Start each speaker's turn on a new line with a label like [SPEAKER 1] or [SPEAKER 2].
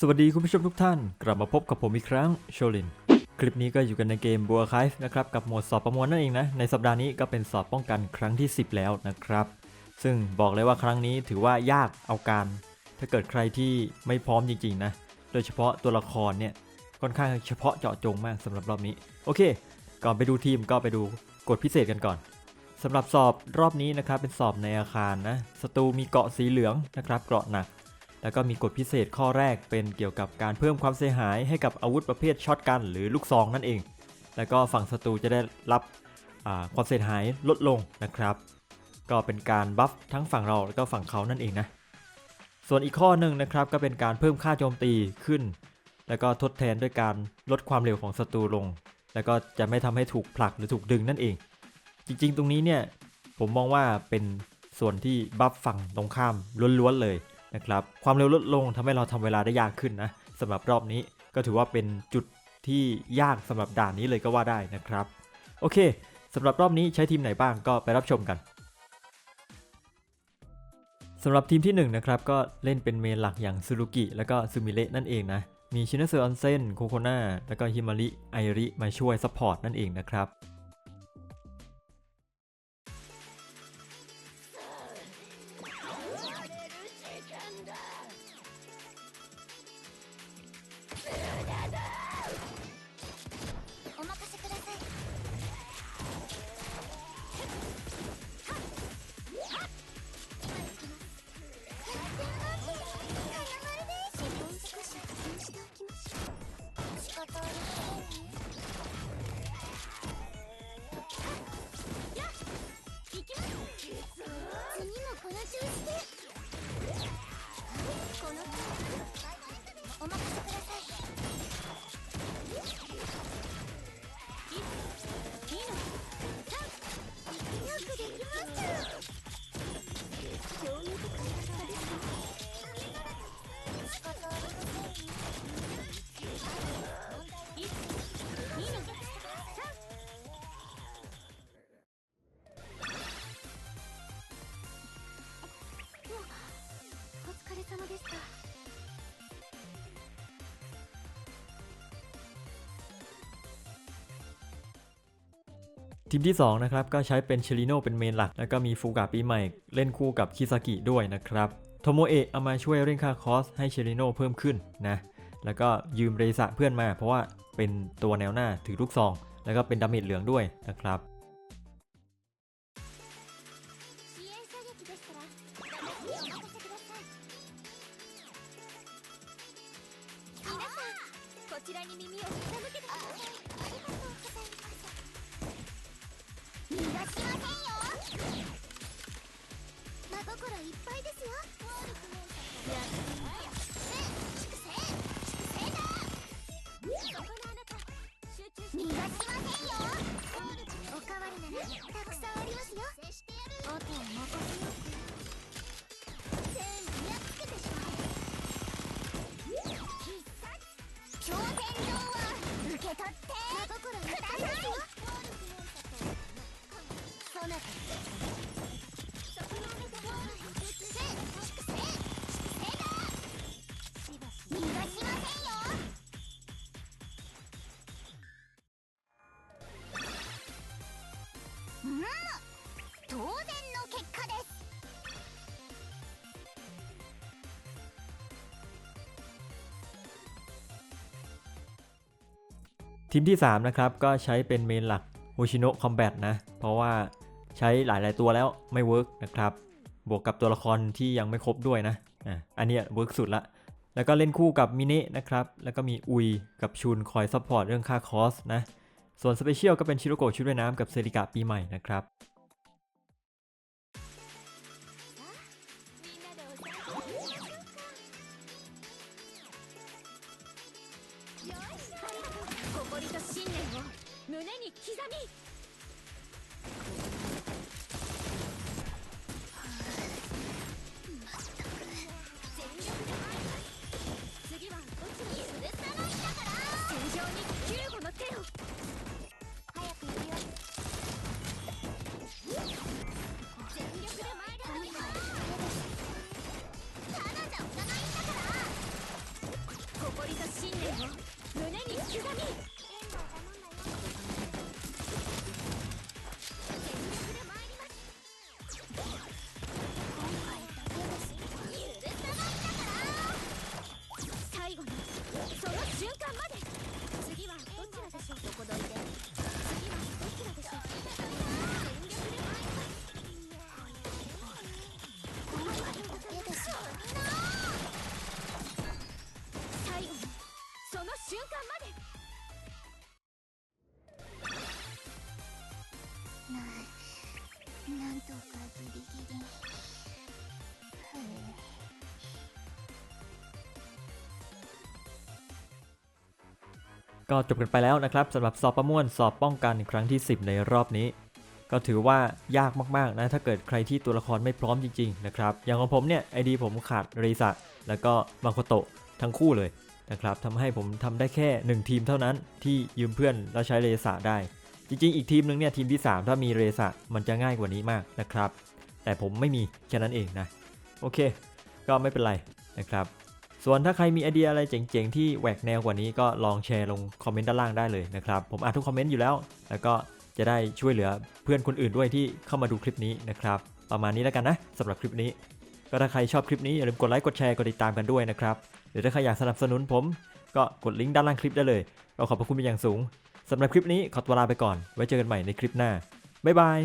[SPEAKER 1] สวัสดีคุณผู้ชมทุกท่าน กลับมาพบกับผมอีกครั้งโชลิน คลิปนี้ก็อยู่กันในเกมบัวค v ฟนะครับ กับโหมดสอบประมวลนั่นเองนะ ในสัปดาห์นี้ก็เป็นสอบป้องกันครั้งที่ 10 แล้วนะครับ ซึ่งบอกเลยว่าครั้งนี้ถือว่ายากเอาการ ถ้าเกิดใครที่ไม่พร้อมจริงๆนะ โดยเฉพาะตัวละครเนี่ยค่อนข้างเฉพาะเจาะจงมากสำหรับรอบนี้ โอเค ก่อนไปดูทีมก็ไปดูกฎพิเศษกันก่อนสำหรับสอบรอบนี้นะครับเป็นสอบในอาคารนะศัตรูมีเกาะสีเหลืองนะครับเกาะหนัก แล้วก็มีกฎพิเศษข้อแรกเป็นเกี่ยวกับการเพิ่มความเสียหายให้กับอาวุธประเภทช็อตกัน หรือลูกซองนั่นเอง แล้วก็ฝั่งศัตรูจะได้รับความเสียหายลดลงนะครับ ก็เป็นการบัฟทั้งฝั่งเราแล้วก็ฝั่งเขานั่นเองนะส่วนอีกข้อหนึ่งนะครับก็เป็นการเพิ่มค่าโจมตีขึ้น แล้วก็ทดแทนด้วยการลดความเร็วของศัตรูลง แล้วก็จะไม่ทำให้ถูกผลักหรือถูกดึงนั่นเอง จริงๆ ตรงนี้เนี่ยผมมองว่าเป็นส่วนที่บัฟฝั่งตรงข้ามล้วนๆเลย นะครับความเร็วลดลงทำให้เราทำเวลาได้ยากขึ้นนะสำหรับรอบนี้ก็ถือว่าเป็นจุดที่ยากสำหรับด่านนี้เลยก็ว่าได้นะครับ โอเคสำหรับรอบนี้ใช้ทีมไหนบ้างก็ไปรับชมกันสำหรับทีมที่1นงนะครับก็เล่นเป็นเมนหลักอย่างซูรุกิแล้วก็ซูมิเระนั่นเองนะมีชินเซอร์ออนเซนโคโคนาแล้วก็ฮิมาริไอริมาช่วยซัพพอร์ตนั่นเองนะครับ ทีมที่ 2 นะครับ ก็ใช้เป็นเชลิโนเป็นเมนหลัก แล้วก็มีฟูกะปีใหม่เล่นคู่กับคิซากิด้วยนะครับโทโมเอะเอามาช่วยเร่งค่าคอสให้เชลิโนเพิ่มขึ้นนะแล้วก็ยืมเรซะเพื่อนมา เพราะว่าเป็นตัวแนวหน้าถือลูกซอง แล้วก็เป็นดาเมจเหลืองด้วยนะครับ
[SPEAKER 2] 心いっぱいですよおかわりならたくさんありますよ。あと任せよう全部やっつけてしまえ必殺挑戦状は受け取ってくださいそなたうん当然の結果です
[SPEAKER 1] ทีมที่ 3 นะครับ ก็ใช้เป็นเมนหลักโ s ชิโนะคอมแบทนะ เพราะว่าใช้หลาย ๆ ตัวแล้วไม่เวิร์กนะครับ บวกกับตัวละครที่ยังไม่ครบด้วยนะอ่ะอันเนี้ยเวิร์กสุดละ แล้วก็เล่นคู่กับมิเนะนะครับ แล้วก็มีอุยกับชุนคอยซัพพอร์ตเรื่องค่าคอสนะ ส่วนสเปเชียลก็เป็นชิโรโกะชุดว่ายน้ำกับเซริกะปีใหม่นะครับ
[SPEAKER 2] みんなでお散歩しましょうかよし誇りと信念を胸に刻み の瞬間までななんとかギリギリふう
[SPEAKER 1] ก็จบกันไปแล้วนะครับสำหรับสอบประมวลสอบป้องกันครั้งที่ 10 ในรอบนี้ ก็ถือว่ายากมากๆนะถ้าเกิดใครที่ตัวละครไม่พร้อมจริงๆนะครับอย่างของผมเนี่ยไอดีผมขาดเรซะแล้วก็มาโคโตะทั้งคู่เลย นะครับทำให้ผมทำได้แค่ 1 ทีมเท่านั้นที่ยืมเพื่อนแล้วใช้เรซะได้ จริงๆ อีกทีมนึงเนี่ยทีมที่ 3 ถ้ามีเรซะมันจะง่ายกว่านี้มากนะครับ แต่ผมไม่มีแค่นั้นเองนะ โอเค ก็ไม่เป็นไรนะครับ ส่วนถ้าใครมีไอเดียอะไรเจ๋งๆ ที่แหวกแนวกว่านี้ก็ลองแชร์ลงคอมเมนต์ด้านล่างได้เลยนะครับ ผมอ่านทุกคอมเมนต์อยู่แล้ว แล้วก็จะได้ช่วยเหลือเพื่อนคนอื่นด้วยที่เข้ามาดูคลิปนี้นะครับ ประมาณนี้แล้วกันนะสำหรับคลิปนี้ ก็ถ้าใครชอบคลิปนี้อย่าลืมกดไลค์กดแชร์กดติดตามกันด้วยนะครับหรือถ้าใครอยากสนับสนุนผม ก็กดลิงก์ด้านล่างคลิปได้เลยก็ขอบพระคุณเป็นอย่างสูงสำหรับคลิปนี้ขอตัวลาไปก่อน ไว้เจอกันใหม่ในคลิปหน้าบ๊ายบาย